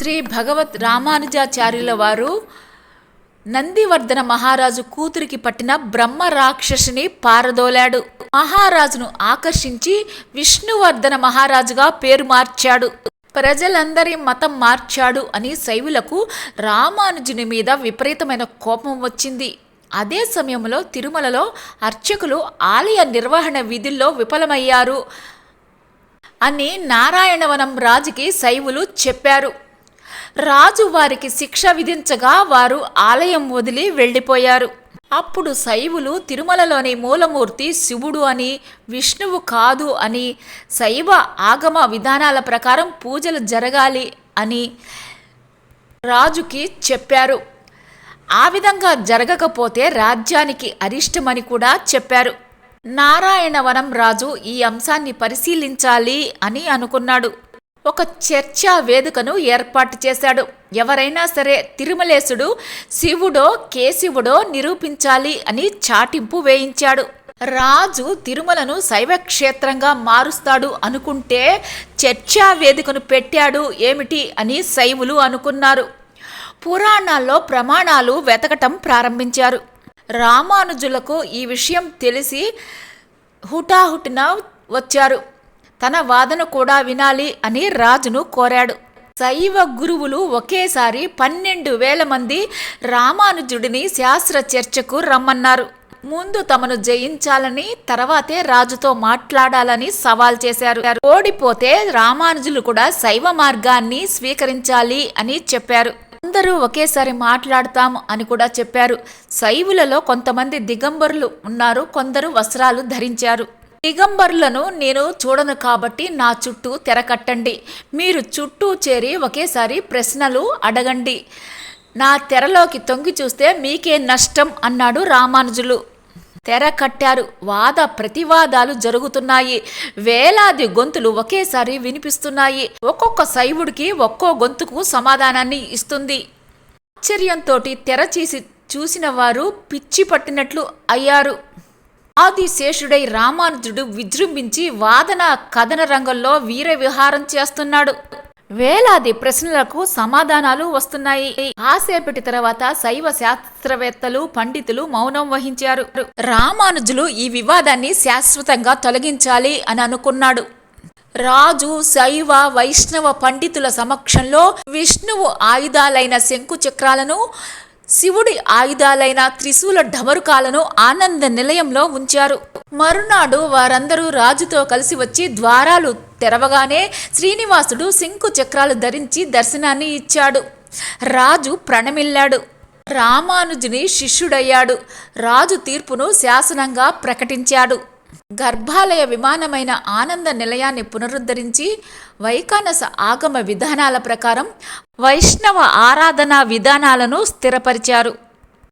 శ్రీ భగవత్ రామానుజాచార్యుల వారు నందివర్ధన మహారాజు కూతురికి పట్టిన బ్రహ్మ రాక్షసిని పారదోలాడు. మహారాజును ఆకర్షించి విష్ణువర్ధన మహారాజుగా పేరు మార్చాడు. ప్రజలందరి మతం మార్చాడు అని శైవులకు రామానుజుని మీద విపరీతమైన కోపం వచ్చింది. అదే సమయంలో తిరుమలలో అర్చకులు ఆలయ నిర్వహణ విధుల్లో విఫలమయ్యారు అని నారాయణవనం రాజుకి శైవులు చెప్పారు. రాజు వారికి శిక్ష విధించగా వారు ఆలయం వదిలి వెళ్ళిపోయారు. అప్పుడు శైవులు తిరుమలలోని మూలమూర్తి శివుడు అని విష్ణువు కాదు అని శైవ ఆగమ విధానాల ప్రకారం పూజలు జరగాలి అని రాజుకి చెప్పారు. ఆ విధంగా జరగకపోతే రాజ్యానికి అరిష్టమని కూడా చెప్పారు. నారాయణవనం రాజు ఈ అంశాన్ని పరిశీలించాలి అని అనుకున్నాడు. ఒక చర్చా వేదికను ఏర్పాటు చేశాడు. ఎవరైనా సరే తిరుమలేశుడు శివుడో కేశివుడో నిరూపించాలి అని చాటింపు వేయించాడు. రాజు తిరుమలను శైవక్షేత్రంగా మారుస్తాడు అనుకుంటే చర్చా వేదికను పెట్టాడు ఏమిటి అని శైవులు అనుకున్నారు. పురాణాల్లో ప్రమాణాలు వెతకటం ప్రారంభించారు. రామానుజులకు ఈ విషయం తెలిసి హుటాహుటిన వచ్చారు. తన వాదన కూడా వినాలి అని రాజును కోరాడు. శైవ గురువులు ఒకేసారి పన్నెండు వేల మంది రామానుజుడిని శాస్త్ర చర్చకు రమ్మన్నారు. ముందు తమను జయించాలని తర్వాతే రాజుతో మాట్లాడాలని సవాల్ చేశారు. ఓడిపోతే రామానుజులు కూడా శైవ మార్గాన్ని స్వీకరించాలి అని చెప్పారు. అందరూ ఒకేసారి మాట్లాడతాము అని కూడా చెప్పారు. శైవులలో కొంతమంది దిగంబరులు ఉన్నారు కొందరు వస్త్రాలు ధరించారు. దిగంబరులను నేను చూడను కాబట్టి నా చుట్టూ తెరకట్టండి. మీరు చుట్టూ చేరి ఒకేసారి ప్రశ్నలు అడగండి. నా తెరలోకి తొంగి చూస్తే మీకే నష్టం అన్నాడు రామానుజులు. తెర కట్టారు వాద ప్రతివాదాలు జరుగుతున్నాయి. వేలాది గొంతులు ఒకేసారి వినిపిస్తున్నాయి. ఒక్కొక్క శైవుడికి ఒక్కో గొంతుకు సమాధానాన్ని ఇస్తుంది. ఆశ్చర్యంతో తెర చీసి చూసిన వారు పిచ్చి పట్టినట్లు అయ్యారు. ఆదిశేషుడై రామానుజుడు విజృంభించి వాదన కథన రంగంలో వీర విహారం చేస్తున్నాడు. వేలాది ప్రశ్నలకు సమాధానాలు వస్తున్నాయి. ఆసేపటి తర్వాత శైవ శాస్త్రవేత్తలు పండితులు మౌనం వహించారు. రామానుజులు ఈ వివాదాన్ని శాశ్వతంగా తొలగించాలి అని అనుకున్నాడు. రాజు శైవ వైష్ణవ పండితుల సమక్షంలో విష్ణువు ఆయుధాలైన శంకు చక్రాలను శివుడి ఆయుధాలైన త్రిశూల ఢమరుకాలను ఆనంద నిలయంలో ఉంచారు. మరునాడు వారందరూ రాజుతో కలిసి వచ్చి ద్వారాలు తెరవగానే శ్రీనివాసుడు శంకు చక్రాలు ధరించి దర్శనాన్ని ఇచ్చాడు. రాజు ప్రణమిల్లాడు. రామానుజుని శిష్యుడయ్యాడు. రాజు తీర్పును శాసనంగా ప్రకటించాడు. గర్భాలయ విమానమైన ఆనంద నిలయాన్ని పునరుద్ధరించి వైకానస ఆగమ విధానాల ప్రకారం వైష్ణవ ఆరాధనా విధానాలను స్థిరపరిచారు.